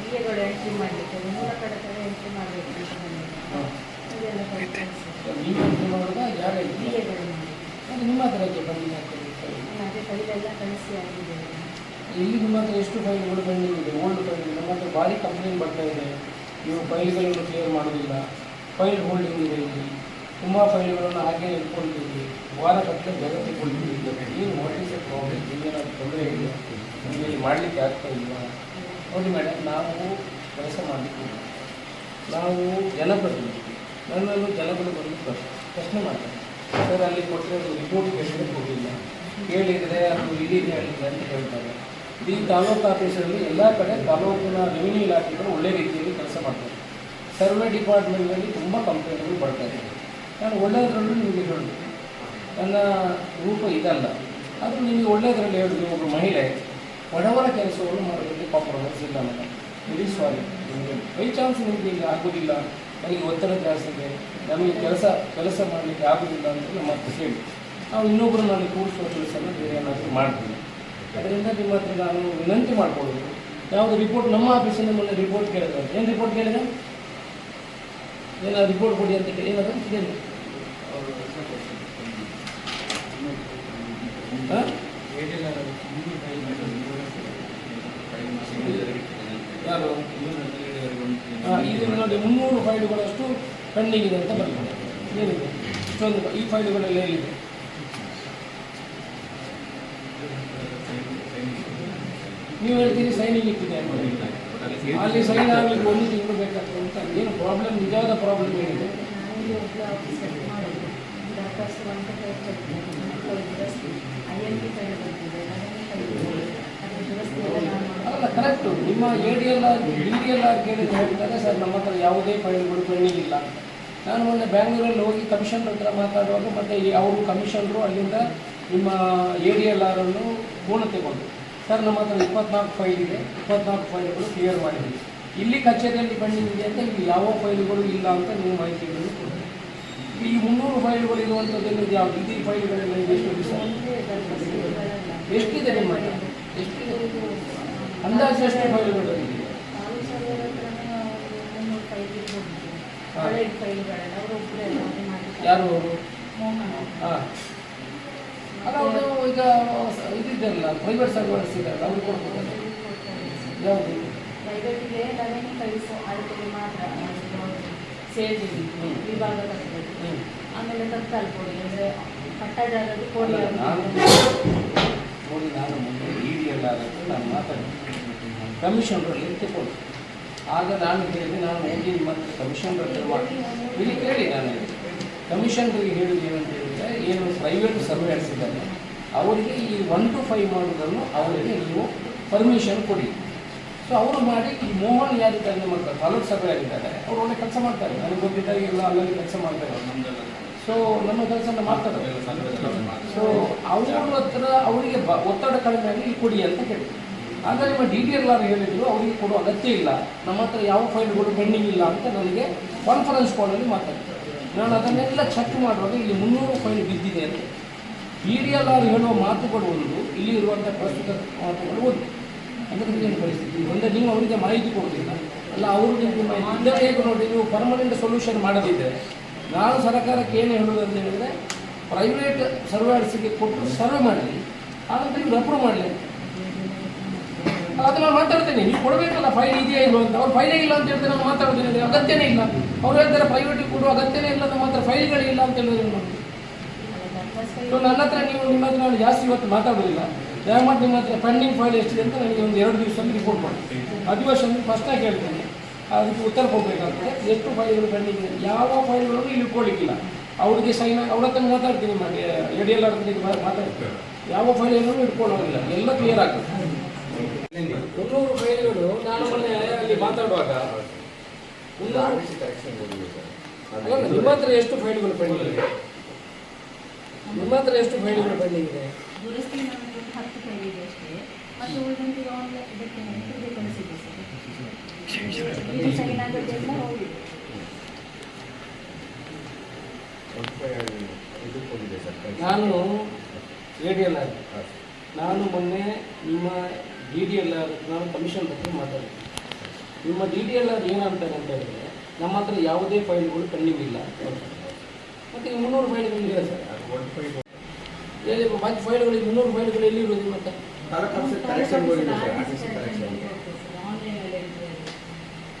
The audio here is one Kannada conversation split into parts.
ಬಿಎಗಳು ಎಂಟ್ರಿ ಮಾಡಲಿಕ್ಕೆ ಮೂಲ ಕಡೆ ಕಡೆ ಎಂಟ್ರಿ ಮಾಡಬೇಕು ಅಂತ ಬಂದಿದೆ ನಿಮ್ಮ ಹತ್ರ? ಅದೇ ಫೈಲೆಲ್ಲ ಕಳಿಸಿ ಆಗಿದೆ. ಇಲ್ಲಿ ನಿಮ್ಮ ಹತ್ರ ಎಷ್ಟು ಫೈಲ್ಗಳು ಪೆಂಡಿಂಗ್ ಓಲ್ಡ್ ಫೈಲ್ ನಮ್ಮ ಹತ್ರ ಭಾರಿ ಕಂಪ್ಲೇಂಟ್ ಬರ್ತಾ ಇದೆ. ನೀವು ಫೈಲ್ಗಳನ್ನು ಕ್ಲಿಯರ್ ಮಾಡೋದಿಲ್ಲ ಫೈಲ್ ಹೋಲ್ಡಿಂಗ್ ಇದೆ ಇಲ್ಲಿ. ತುಂಬ ಫೈಲ್ಗಳನ್ನು ಹಾಗೆ ಇಟ್ಕೊಂಡಿದ್ದೀವಿ ವಾರ ಕಟ್ಟಲೆ ಜಗತ್ತಿಕೊಳ್ತೀವಿ ಏನು ವಾಟ್ ಇಸ್ ಪ್ರಾಬ್ಲಮ್ ಏನಾದ್ರು ತೊಂದರೆ ಇದೆ ನಿಮಗೆ ಮಾಡಲಿಕ್ಕೆ ಆಗ್ತಾ ಇಲ್ಲ ನೋಡಿ ಮೇಡಮ್ ನಾವು ಕೆಲಸ ಮಾಡಲಿಕ್ಕೆ ನಾವು ಜನಪ್ರತಿನಿಧಿ ನನ್ನನ್ನು ಜನಗಳು ಬಂದು ಪ್ರಶ್ನೆ ಮಾಡ್ತಾರೆ. ಸರ್, ಅಲ್ಲಿ ಕೊಟ್ಟರೆ ರಿಪೋರ್ಟ್ ಕೇಳಿದ್ರೆ ಕೊಡಲಿಲ್ಲ ಕೇಳಿದರೆ ಅದು ಹೇಳಿದೆ ಅಂತ ಹೇಳ್ತಾರೆ ಈ ತಾಲೂಕು ಆಫೀಸರಲ್ಲಿ ಎಲ್ಲ ಕಡೆ ತಾಲೂಕಿನ ರೆವಿನ್ಯೂ ಇಲಾಖೆಗಳು ಒಳ್ಳೆ ರೀತಿಯಲ್ಲಿ ಕೆಲಸ ಮಾಡ್ತಾರೆ. ಸರ್ವೆ ಡಿಪಾರ್ಟ್ಮೆಂಟ್ನಲ್ಲಿ ತುಂಬ ಕಂಪ್ಲೇಂಟ್ಗಳು ಬರ್ತಾ ಇದೆ. ನಾನು ಒಳ್ಳೆಯದರಲ್ಲೂ ನಿಮಗೆ ಹೇಳಿದೆ. ನನ್ನ ರೂಪ ಇದಲ್ಲ. ಆದರೂ ನಿಮಗೆ ಒಳ್ಳೆಯದರಲ್ಲಿ ಹೇಳಿದ್ರು ಒಬ್ಬರು ಮಹಿಳೆ. ಬಡವರ ಕೆಲಸವನ್ನು ಮಾಡೋದಕ್ಕೆ ಕಾಂಪ್ರಮೈಸ್ ಇಲ್ಲ ನನ್ನ ವೆರಿ ಸಾರಿ ನಿಮಗೆ ಬೈ ಚಾನ್ಸ್ ನಿಮಗೆ ಈಗ ಆಗೋದಿಲ್ಲ. ನನಗೆ ಒತ್ತಡ ಜಾಸ್ತಿ ಇದೆ. ನಮಗೆ ಕೆಲಸ ಕೆಲಸ ಮಾಡಲಿಕ್ಕೆ ಆಗೋದಿಲ್ಲ ಅಂತ ನಮ್ಮ ಹತ್ರ ಹೇಳಿ ನಾವು ಇನ್ನೊಬ್ಬರು ನಾನು ಕೂರಿಸುವ ಕೆಲಸನ ಬೇರೆ ಏನಾದರೂ ಮಾಡ್ತೀನಿ ಅದರಿಂದ ನಿಮ್ಮ ಹತ್ರ ನಾನು ವಿನಂತಿ ಮಾಡ್ಕೊಳ್ಳೋದು ಯಾವುದು ರಿಪೋರ್ಟ್ ನಮ್ಮ ಆಫೀಸಿಂದ ಮೊನ್ನೆ ರಿಪೋರ್ಟ್ ಕೇಳಿದ್ರೆ ಏನು ರಿಪೋರ್ಟ್ ಕೇಳಿದೆ? ಏನಾದ್ರು ರಿಪೋರ್ಟ್ ಕೊಡಿ ಅಂತ ಕೇಳಿ. ಏನಾದರೂ ಕೇಳಿ. ನೋಡಿ ಮುನ್ನೂರು ಫೈಲ್ಗಳಷ್ಟು ಪೆಂಡಿಂಗ್ ಇದೆ ಅಂತ ಬರ್ತದೆ. ಏನಿದೆ? ಇಷ್ಟೊಂದು ಈ ಫೈಲ್ಗಳೆಲ್ಲ ಏನಿದೆ ನೀವು ಹೇಳ್ತೀರಿ ಸೈನಿಂಗ್ ಇಟ್ಟಿದೆ ಅಲ್ಲಿ ಸೈನ್ ಆಗಲಿಕ್ಕೆ ಒಂದು ತಿಂಗಳು ಬೇಕಾಗ್ತದೆ ಅಂತ. ಏನು ಪ್ರಾಬ್ಲಮ್ ನಿಜವಾದ ಪ್ರಾಬ್ಲಮ್ ಏನಿದೆ? ಅಲ್ಲ ಕರೆಕ್ಟು ನಿಮ್ಮ A D L R D D L R ಕೇಳಿದ್ರೆ ಹೇಳ್ತಾರೆ, ಸರ್, ನಮ್ಮ ಹತ್ರ ಯಾವುದೇ ಫೈಲ್ಗಳು ಪೆಂಡಿಂಗ್ ಇಲ್ಲ ನಾನು ಮೊನ್ನೆ ಬ್ಯಾಂಗ್ಳೂರಲ್ಲಿ ಹೋಗಿ ಕಮಿಷನರ್ ಹತ್ರ ಮಾತಾಡುವಾಗ ಮತ್ತು ಅವರು ಕಮಿಷನರು ಅಲ್ಲಿಂದ ನಿಮ್ಮ ಎ ಡಿ ಎಲ್ ಆರನ್ನು ಪೂರ್ಣ ತಗೊಂಡು ಸರ್ ನಮ್ಮ ಹತ್ರ ಇಪ್ಪತ್ನಾಲ್ಕು ಫೈಲ್ ಇದೆ. ಇಪ್ಪತ್ನಾಲ್ಕು ಫೈಲ್ಗಳು ಕ್ಲಿಯರ್ ಮಾಡಿದ್ದೀವಿ ಇಲ್ಲಿ ಕಚೇರಿಯಲ್ಲಿ ಬಂದಿದೆ ಅಂತ ಇಲ್ಲಿ ಯಾವ ಫೈಲ್ಗಳು ಇಲ್ಲ ಅಂತ ನೀವು ಮಾಹಿತಿಗಳನ್ನು ಕೊಡಿ ಈ ಮುನ್ನೂರು ಫೈಲ್ಗಳು ಇರುವಂಥದ್ದನ್ನು ಯಾವ ಇದು ಈ ಫೈಲ್ಗಳೆಲ್ಲ ಇದೆ ಎಷ್ಟು ದಿವಸ? ಎಷ್ಟಿದೆ ನಿಮ್ಮ ಎಷ್ಟಿದೆ? ಅಂದಾಜು ಎಷ್ಟು ಫೈಲ್ಗಳು ಇದೆ? ಯಾರು ಅವರು. ಹಾಂ. ಅಲ್ಲ ಅವರು ಈಗ ಇದಿದ್ದಲ್ಲ ಪ್ರೈವೇಟ್ ಸರ್ವರ್ಸ್ ಇದೆ ಅವ್ರು ಕೊಡ್ಬೋದು. ಯಾವುದು? ಪ್ರೈವೇಟಿಗೆ ರೆವೆನ್ಯೂ ಕಳಿಸೋ ಆಯ್ಕೆಗೆ ಮಾತ್ರ. ವಿಭಾಗ ಕಟ್ಟಬೇಕು ಆಮೇಲೆ ತತ್ಕಾಲ್ ಕೊಡಿ ಅಂದರೆ ಪಟ್ಟದಾರರು ಕೊಡಿ ನಾನು ನೋಡಿ ನಾನು ಆಗುತ್ತೆ ಕಮಿಷನರಲ್ಲಿ ತಗೊಂಡು ಆಗ ನಾನು ಹೇಳಿದೆ ನಾನು ಹೋಗಿ ಮತ್ತೆ ಕಮಿಷನ್ ಮಾಡಿ ಇಲ್ಲಿ ಕೇಳಿ ನಾನು. ಕಮಿಷನ್ ಹೇಳಿದ್ದು ಏನಂತ ಹೇಳಿದರೆ ಏನು ಪ್ರೈವೇಟ್ ಸರ್ವೆ ಇದ್ದಾರೆ ಅವರಿಗೆ ಈ ಒನ್ ಟು ಫೈವ್ ಮಾಡೋದನ್ನು ಅವರಿಗೆ ನೀವು ಪರ್ಮಿಷನ್ ಕೊಡಿ. ಸೊ ಅವರು ಮಾಡಿ, ಈ ಮೋಹನ್ ಯಾರಿದ್ದಾರೆ ನಮ್ಮ ತಾಲೂಕು ಸಭೆ ಆಗಿದ್ದಾರೆ. ಅವರು ಒಳ್ಳೆ ಕೆಲಸ ಮಾಡ್ತಾರೆ, ನನಗೆ ಗೊತ್ತಿದ್ದಾಗ ಎಲ್ಲ ಅಲ್ಲಲ್ಲಿ ಕೆಲಸ ಮಾಡ್ತಾರೆ ಸೊ ನಮ್ಮ ಕೆಲಸ ಮಾಡ್ತಾರೆ. ಸೊ ಅವರ ಹತ್ರ ಅವರಿಗೆ ಬ, ಒತ್ತಡ ಕಡಿಮೆ ಆಗಿ ಇಲ್ಲಿ ಕೊಡಿ ಅಂತ ಕೇಳಿ ಆಗ ನಿಮ್ಮ ಡಿ ಡಿ ಎಲ್ ಆರ್ ಹೇಳಿದ್ರು, ಅವರಿಗೆ ಕೊಡೋ ಅಗತ್ಯ ಇಲ್ಲ. ನಮ್ಮ ಹತ್ರ ಯಾವ ಫೈಲ್ಗಳು ಪೆಂಡಿಂಗ್ ಇಲ್ಲ ಅಂತ ನನಗೆ ಕಾನ್ಫರೆನ್ಸ್ ಕಾಲಲ್ಲಿ ಮಾತಾಡ್ತಾರೆ ನಾನು ಅದನ್ನೆಲ್ಲ ಚೆಕ್ ಮಾಡುವಾಗ ಇಲ್ಲಿ ಮುನ್ನೂರು ಫೈಲ್ ಬಿದ್ದಿದೆ ಅಂತ. ಇ ಡಿ ಎಲ್ ಆರ್ ಹೇಳುವ ಮಾತುಗಳು ಒಂದು, ಇಲ್ಲಿ ಇರುವಂಥ ಪ್ರಸ್ತುತ ಮಾತುಗಳು ಒಂದು. ಅಂದರೆ ಏನು ಪರಿಸ್ಥಿತಿ? ಒಂದೇ ನೀವು ಅವರಿಗೆ ಮಾಹಿತಿ ಕೊಡೋದಿಲ್ಲ ಅಲ್ಲ ಅವರು ಇದರ ಹೇಗೆ ನೋಡಿ, ನೀವು ಪರ್ಮನೆಂಟ್ ಸೊಲ್ಯೂಷನ್ ಮಾಡದಿದ್ದರೆ, ನಾನು ಸರ್ಕಾರಕ್ಕೆ ಏನು ಹೇಳೋದು ಅಂತ ಹೇಳಿದರೆ ಪ್ರೈವೇಟ್ ಸರ್ವೇರ್ಸಿಗೆ ಕೊಟ್ಟು ಸರ್ವೆ ಮಾಡಲಿ ಆನಂತರ ಇವ್ರು ಅಪ್ರೂವ್ ಮಾಡಲಿ ಅದು ನಾನು ಮಾತಾಡ್ತೇನೆ. ನೀವು ಕೊಡಬೇಕಲ್ಲ ಫೈಲ್ ಇದೆಯಾ ಇಲ್ಲ ಅಂತ. ಅವ್ರು ಫೈಲೇ ಇಲ್ಲ ಅಂತ ಹೇಳ್ತಾರೆ, ನಾನು ಮಾತಾಡ್ತೇನೆ ಅಗತ್ಯನೇ ಇಲ್ಲ. ಅವ್ರು ಹೇಳ್ತಾರೆ ಪ್ರೈವೇಟಿಗೆ ಕೊಡುವ ಅಗತ್ಯನೇ ಇಲ್ಲ ನಮ್ಮ ಹತ್ರ ಫೈಲ್ಗಳಿಲ್ಲ ಅಂತ ಹೇಳಿದ್ರೆ? ಸೊ ನನ್ನ ಹತ್ರ ನೀವು ನಿಮ್ಮ ಹತ್ರ ನಾನು ಜಾಸ್ತಿ ಇವತ್ತು ಮಾತಾಡೋದಿಲ್ಲ ದಯಮಾಡಿ ನಿಮ್ಮ ಹತ್ರ ಪೆಂಡಿಂಗ್ ಫೈಲ್ ಎಷ್ಟಿದೆ ಅಂತ ನನಗೆ ಒಂದು ಎರಡು ದಿವಸದಲ್ಲಿ ರಿಪೋರ್ಟ್ ಮಾಡಿ. ಅಧಿವೇಶನ ಫಸ್ಟಾಗಿ ಹೇಳ್ತೇನೆ. ಅದಕ್ಕೆ ಉತ್ತರ ಕೊಡಬೇಕಾಗ್ತದೆ ಎಷ್ಟು ಫೈಲ್ಗಳು ಪೆಂಡಿಂಗ್ ಇದೆ? ಯಾವ ಫೈಲ್ಗಳನ್ನು ಇಲ್ಲಿ ಕೊಡಲಿಕ್ಕಿಲ್ಲ. ಅವ್ರಿಗೆ ಸೈನ್ ಅವ್ರ ಹತ್ರ ಮಾತಾಡ್ತೀನಿ ಮಾಡಿ ಎಡಿಯಲ್ಲ ಮಾತಾಡ್ತೀನಿ. ಯಾವ ಏನೂ ಇಟ್ಕೊಳ್ಳೋದಿಲ್ಲ ಎಲ್ಲ ಕ್ಲಿಯರ್ ಆಗ್ತದೆ ಮುನ್ನೂರು ಫೈಲ್ಗಳು ನಾನು ಮೊನ್ನೆ ಅಲ್ಲಿ ಮಾತಾಡುವಾಗ ನಿಮ್ಮ ಹತ್ರ ಎಷ್ಟು ಫೈಲ್ಗಳು ಪೆಂಡಿಂಗ್ ಇದೆ? ನಿಮ್ಮ ಹತ್ರ ಎಷ್ಟು ಫೈಲ್ಗಳು ಪೆಂಡಿಂಗ್ ಇದೆ? ನಾನು ಎ ಡಿ ಎಲ್ ನಾನು ಮೊನ್ನೆ ನಿಮ್ಮ ಡಿ ಡಿ ಎಲ್ ಆರ್ ನಾನು ಕಮಿಷನ್ ಬಗ್ಗೆ ಮಾತಾಡಿದೆ ನಿಮ್ಮ ಡಿ ಡಿ ಎಲ್ ಆರ್ ಏನಂತಾರೆ ಅಂತ ಹೇಳಿದ್ರೆ ನಮ್ಮ ಹತ್ರ ಯಾವುದೇ ಫೈಲ್ಗಳು ಪೆಂಡಿಂಗ್ ಇಲ್ಲ. ಮತ್ತು ಈ ಮುನ್ನೂರು ಫೈಲ್ಗಳು ಇದೆ ಸರ್. ಹೇಳಿ ಬಾಕಿ ಫೈಲ್ಗಳು ಮುನ್ನೂರು ಫೈಲ್ಗಳು ಎಲ್ಲಿ ಇರೋದು ಮತ್ತೆ?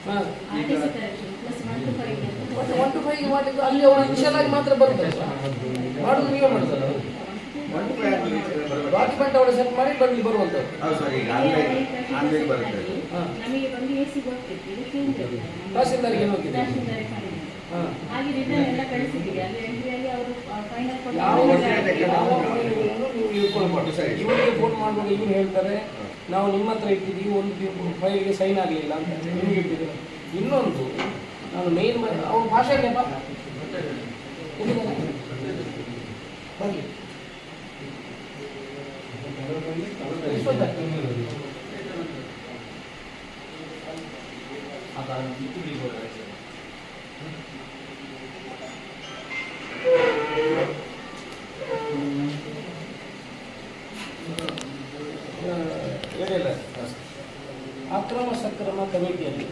ಹಾಂ. ಒನ್ ಟು ಫೈವ್ ಮಾಡಿದ್ದು ಅಲ್ಲಿ ಅವರು ಇನಿಷಿಯಲ್ ಆಗಿ ಮಾತ್ರ ಬರುತ್ತೆ. ಸರ್ ಮಾಡೋದು ನೀವೇ ಮಾಡ್ತಾರೆ? ಡಾಕ್ಯುಮೆಂಟ್ ಅವರು ಸೆಟ್ ಮಾಡಿ ಬಂದು ಬರುವಂಥದ್ದು ಹೌದು ಸರ್ ಈಗ ಆನ್ಲೈನ್ ಆನ್ಲೈನ್ ಬರುತ್ತೆ ಅದು. ಹಾಂ. ನಮಗೆ ಬಂದು ಎ ಸಿ ಗೊತ್ತಿತ್ತು ಇದು ಕೇಂದ್ರ ತಹಸೀಲ್ದಾರ್ಗೆ ಹೋಗಿದೆ. ಹಾಂ. ಹಾಗೆ ರಿಟರ್ನ್ ಎಲ್ಲ ಕಳಿಸಿದ್ದೀವಿ ಅವರು ಫೈನಲ್ ಯಾವ ಕೊಟ್ಟು ಯಾವ ನೀವು ಇಟ್ಕೊಳ್ಬಾರ್ದು ಸರ್. ಇವರಿಗೆ ಫೋನ್ ಮಾಡುವಾಗ ಇವ್ರು ಹೇಳ್ತಾರೆ ನಾವು ನಿಮ್ಮ ಹತ್ರ ಇಟ್ಟಿದ್ದೀವಿ ಒಂದು ಫೈಲ್ಗೆ ಸೈನ್ ಆಗಲಿಲ್ಲ ಅಂತ ನಿಮಗೆ ಇಟ್ಟಿದ್ದೀವಿ ಇನ್ನೊಂದು ನಾನು ಮೇನ್ ಅವ್ರ ಭಾಷೆ? ಬರ್ಲಿ ಅಕ್ರಮ ಸಕ್ರಮ ಕಮಿಟಿಯಲ್ಲಿ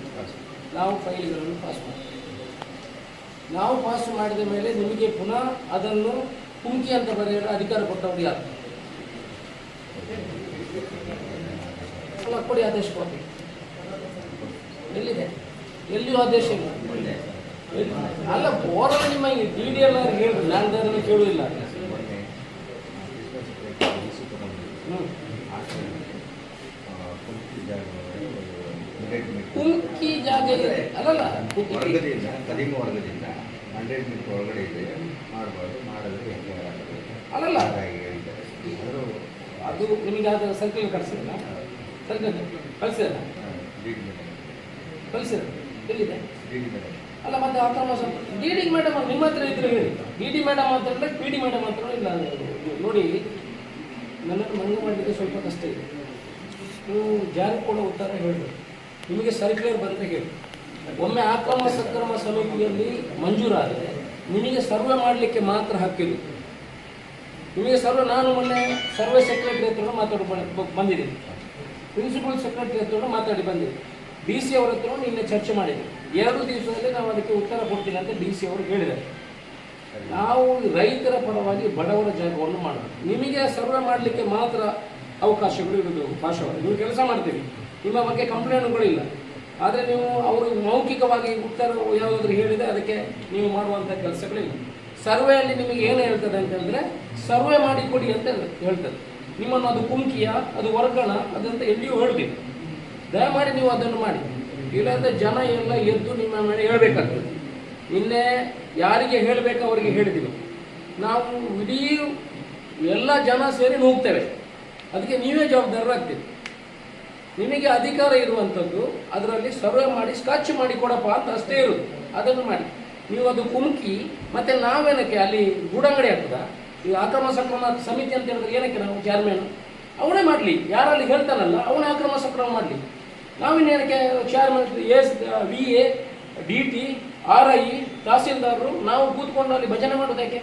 ನಾವು ಫೈಲ್ಗಳನ್ನು ಪಾಸ್ ಮಾಡ್ತೀವಿ ನಾವು ಪಾಸ್ ಮಾಡಿದ ಮೇಲೆ ನಿಮಗೆ ಪುನಃ ಅದನ್ನು ಕುಂಕಿ ಅಂತ ಬರೆಯಲು ಅಧಿಕಾರ ಕೊಟ್ಟವರು ಯಾರು? ಪುನಃ ಕೊಡಿ ಆದೇಶ ಕೊಡಿ ಎಲ್ಲಿದೆ? ಎಲ್ಲಿಯೂ ಆದೇಶ ಇಲ್ಲ. ಎಲ್ಲಿ? ಅಲ್ಲ ಓರಲ್ ನಿಮ್ಮ ಡಿ ಡಿ ಎಲ್ ಆರ್ ಹೇಳಿ ನಾನು ಅದನ್ನು ಕೇಳುವುದಿಲ್ಲ ಕುಮ್ಕಿ ಜಾಗ ಇದೆ. ಅಲ್ಲಲ್ಲ ವರ್ಗದಿಂದ ಕದಿಮ ವರ್ಗದಿಂದ ಹಂಡ್ರೆಡ್ ಮೀಟರ್ ಒಳಗಡೆ ಇದೆ. ಮಾಡಬಾರ್ದು ಮಾಡಿದ್ರೆ ಹೆಂಗೆ? ಅಲ್ಲಲ್ಲ. ಅದು ನಿಮಗೆ ಅದು ಸರ್ಕಲ್ ಕಳಿಸಿಲ್ಲ ಕಳಿಸಿಲ್ಲ ಕಳಿಸಿದ ಮೇಡಮ್ ಎಲ್ಲಿದೆ? ಅಲ್ಲ, ಮತ್ತೆ ಅಕ್ರಮ ಡಿ ಡಿ ಮೇಡಮ್ ನಿಮ್ಮ ಹತ್ರ ಇದ್ರೆ ಡಿ ಡಿ ಮೇಡಮ್ ಅಂತ ಹೇಳಿದ್ರೆ ಪಿ ಡಿ ಮೇಡಮ್ ಅಂತ ಇಲ್ಲ ನೋಡಿ ನನ್ನನ್ನು ಮಂಗ ಮಾಡಲಿಕ್ಕೆ ಸ್ವಲ್ಪ ಕಷ್ಟ ಇದೆ. ನೀವು ಜಾರಿ ಕೂಡ ಉತ್ತರ ಹೇಳಬೇಕು. ನಿಮಗೆ ಸರ್ಕ್ಯುಲರ್ ಬಂದರೆ ಹೇಳಿ. ಒಮ್ಮೆ ಆಕ್ರಮ ಸಕ್ರಮ ಸಮಿತಿಯಲ್ಲಿ ಮಂಜೂರಾದರೆ ನಿಮಗೆ ಸರ್ವೆ ಮಾಡಲಿಕ್ಕೆ ಮಾತ್ರ ಹಕ್ಕಿದೆ ನಿಮಗೆ ಸರ್ವೆ, ನಾನು ಮೊನ್ನೆ ಸರ್ವೆ ಸೆಕ್ರೆಟರಿ ಹತ್ರ ಮಾತಾಡ್ಕೊಂಡು ಬಂದಿದ್ದೀನಿ. ಪ್ರಿನ್ಸಿಪಲ್ ಸೆಕ್ರೆಟರಿ ಹತ್ರ ಮಾತಾಡಿ ಬಂದಿದೆ ಡಿ ಸಿ ಅವರ ಹತ್ರ ನಿನ್ನೆ ಚರ್ಚೆ ಮಾಡಿದ್ವಿ ಎರಡು ದಿವಸದಲ್ಲಿ ನಾವು ಅದಕ್ಕೆ ಉತ್ತರ ಕೊಡ್ತೀನಿ ಅಂತ ಡಿ ಸಿ ಅವರು ಹೇಳಿದ್ದಾರೆ. ನಾವು ರೈತರ ಪರವಾಗಿ ಬಡವರ ಜಾಗವನ್ನು ಮಾಡಬೇಕು. ನಿಮಗೆ ಸರ್ವೆ ಮಾಡಲಿಕ್ಕೆ ಮಾತ್ರ ಅವಕಾಶಗಳು ಇರೋದು ಭಾಷೆಗಳು ನೀವು ಕೆಲಸ ಮಾಡ್ತೀವಿ ನಿಮ್ಮ ಬಗ್ಗೆ ಕಂಪ್ಲೇಂಟ್ಗಳಿಲ್ಲ ಆದರೆ ನೀವು ಅವರು ಮೌಖಿಕವಾಗಿ ಉತ್ತರ ಯಾವುದಾದ್ರೂ ಹೇಳಿದರೆ ಅದಕ್ಕೆ ನೀವು ಮಾಡುವಂಥ ಕೆಲಸಗಳಿಲ್ಲ. ಸರ್ವೆಯಲ್ಲಿ ನಿಮಗೆ ಏನು ಹೇಳ್ತದೆ ಅಂತಂದರೆ, ಸರ್ವೆ ಮಾಡಿ ಕೊಡಿ ಅಂತ ಹೇಳ್ತದೆ. ನಿಮ್ಮನ್ನು ಅದು ಕುಮ್ಕಿಯ ಅದು ವರ್ಗಣ ಅದಂತ ಎಲ್ಲಿಯೂ ಹೇಳಬೇಕು. ದಯಮಾಡಿ ನೀವು ಅದನ್ನು ಮಾಡಿ. ಇಲ್ಲಾಂದ್ರೆ ಜನ ಎಲ್ಲ ಎದ್ದು ನಿಮ್ಮ ಮೇಲೆ ಹೇಳಬೇಕಾಗ್ತದೆ. ನಿನ್ನೆ ಯಾರಿಗೆ ಹೇಳಬೇಕು ಅವರಿಗೆ ಹೇಳಿದ್ದೀವಿ ನಾವು ಇಡೀ ಎಲ್ಲ ಜನ ಸೇರಿ ಹೋಗ್ತೇವೆ ಅದಕ್ಕೆ ನೀವೇ ಜವಾಬ್ದಾರರಾಗ್ತೀವಿ ನಿಮಗೆ ಅಧಿಕಾರ ಇರುವಂಥದ್ದು, ಅದರಲ್ಲಿ ಸರ್ವೆ ಮಾಡಿ ಸ್ಕಾಚ್ ಮಾಡಿ ಕೊಡಪ್ಪ ಅಂತ ಅಷ್ಟೇ ಇರುತ್ತೆ ಅದನ್ನು ಮಾಡಿ. ನೀವು ಅದು ಕುಮ್ಕಿ ಮತ್ತೆ ನಾವೇನಕ್ಕೆ ಅಲ್ಲಿ ಗೂಡಂಗಡಿ ಆಗ್ತದ? ಈ ಅಕ್ರಮ ಸಕ್ರಮ ಸಮಿತಿ ಅಂತ ಹೇಳಿದ್ರೆ ಏನಕ್ಕೆ ನಾವು ಚೇರ್ಮನ್ ಅವನೇ ಮಾಡಲಿ. ಯಾರಲ್ಲಿ ಹೇಳ್ತಾನಲ್ಲ, ಅವನೇ ಅಕ್ರಮ ಸಕ್ರಮ ಮಾಡಲಿ. ನಾವಿನ್ನೇನಕ್ಕೆ chairman S V, A, D, T, R, I, ತಹಸೀಲ್ದಾರರು, ನಾವು ಕೂತ್ಕೊಂಡು ಅಲ್ಲಿ ಭಜನೆ ಮಾಡೋದಕ್ಕೆ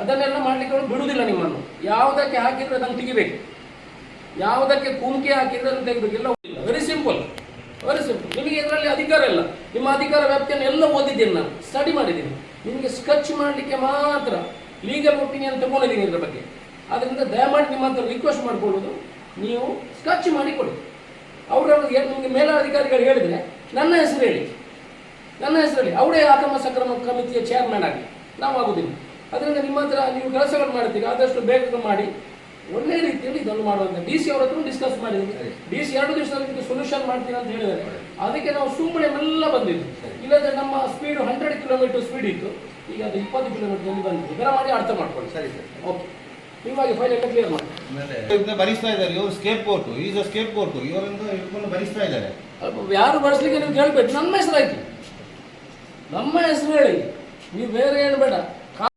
ಅದನ್ನೆಲ್ಲ ಮಾಡಲಿಕ್ಕೆ ಅವರು ಬಿಡುವುದಿಲ್ಲ ನಿಮ್ಮನ್ನು. ಯಾವುದಕ್ಕೆ ಹಾಕಿದರೆ ಅದನ್ನು ತೆಗಿಬೇಕು? ಯಾವುದಕ್ಕೆ ಕುಂಕೆ ಹಾಕಿದರೆ ಅದನ್ನು ತೆಗಿಬೇಕು? ಎಲ್ಲ ವೆರಿ ಸಿಂಪಲ್ ವೆರಿ ಸಿಂಪಲ್ ನಿಮಗೆ ಇದರಲ್ಲಿ ಅಧಿಕಾರ ಇಲ್ಲ. ನಿಮ್ಮ ಅಧಿಕಾರ ವ್ಯಾಪ್ತಿಯನ್ನು ಎಲ್ಲ ಓದಿದ್ದೀನಿ ನಾನು. ಸ್ಟಡಿ ಮಾಡಿದ್ದೀನಿ. ನಿಮಗೆ ಸ್ಕೆಚ್ ಮಾಡಲಿಕ್ಕೆ ಮಾತ್ರ ಲೀಗಲ್ ಒಪಿನಿಯನ್ ತಗೊಂಡಿದ್ದೀನಿ ಇದ್ರ ಬಗ್ಗೆ. ಅದರಿಂದ ದಯಮಾಡಿ ನಿಮ್ಮ ಹತ್ರ ರಿಕ್ವೆಸ್ಟ್ ಮಾಡ್ಕೊಳ್ಳೋದು. ನೀವು ಸ್ಕಚ್ ಮಾಡಿ ಕೊಡಿ. ಅವರು ನಿಮಗೆ ಮೇಲಾಧಿಕಾರಿಗಳು ಹೇಳಿದರೆ ನನ್ನ ಹೆಸರು ಹೇಳಿ. ನನ್ನ ಹೆಸರಲ್ಲಿ ಅವರೇ ಅಕ್ರಮ ಸಕ್ರಮ ಕಮಿತಿಯ ಚೇರ್ಮನ್ ಆಗಲಿ ನಾವು ಆಗೋದಿಲ್ಲ. ಅದರಿಂದ ನಿಮ್ಮ ಹತ್ರ ನೀವು ಕೆಲಸಗಳು ಮಾಡ್ತೀರಿ ಆದಷ್ಟು ಬೇಗ ಮಾಡಿ. ಒಳ್ಳೆ ರೀತಿಯಲ್ಲಿ ಇದನ್ನು ಮಾಡುವಂಥ ಡಿ ಸಿ ಅವ್ರ ಹತ್ರ ಡಿಸ್ಕಸ್ ಮಾಡಿದ್ದೀವಿ ಡಿ ಸಿ ಎರಡು ದಿವಸದಲ್ಲಿ ಸೊಲ್ಯೂಷನ್ ಮಾಡ್ತೀನಿ ಅಂತ ಹೇಳಿದ್ದಾರೆ. ಅದಕ್ಕೆ ನಾವು ಸುಮ್ಮನೆ ಎಲ್ಲ ಬಂದಿದ್ದೀವಿ ಇಲ್ಲದ್ರೆ ನಮ್ಮ ಸ್ಪೀಡ್ ಹಂಡ್ರೆಡ್ ಕಿಲೋಮೀಟರ್ ಸ್ಪೀಡ್ ಇತ್ತು. ಈಗ ಅದು ಇಪ್ಪತ್ತು ಕಿಲೋಮೀಟರ್ ಬಂದಿದೆ. ಇದರ ಮಾಡಿ ಅರ್ಥ ಮಾಡ್ಕೊಳ್ಳಿ. ಸರಿ ಸರ್. ಓಕೆ ನೀವಾಗಿ ಫೈಲ್ ಎಲ್ಲ ಕ್ಲಿಯರ್ ಮಾಡಿ ಇದನ್ನ ಬರಿಸ್ತಾ ಇದ್ದಾರೆ. ಇವರು scapegoat is scapegoat ಇವರಿಂದ ಇಟ್ಕೊಂಡು ಬರಿಸ್ತಾ ಇದ್ದಾರೆ. ಯಾರು ಬಳಸ್ಲಿಕ್ಕೆ ನೀವು ಕೇಳಬೇಕು? ನಮ್ಮ ಹೆಸರು ಆಯ್ತು ನಮ್ಮ ಹೆಸರು ಹೇಳಿ. ನೀವು ಬೇರೆ ಏನು ಬೇಡ.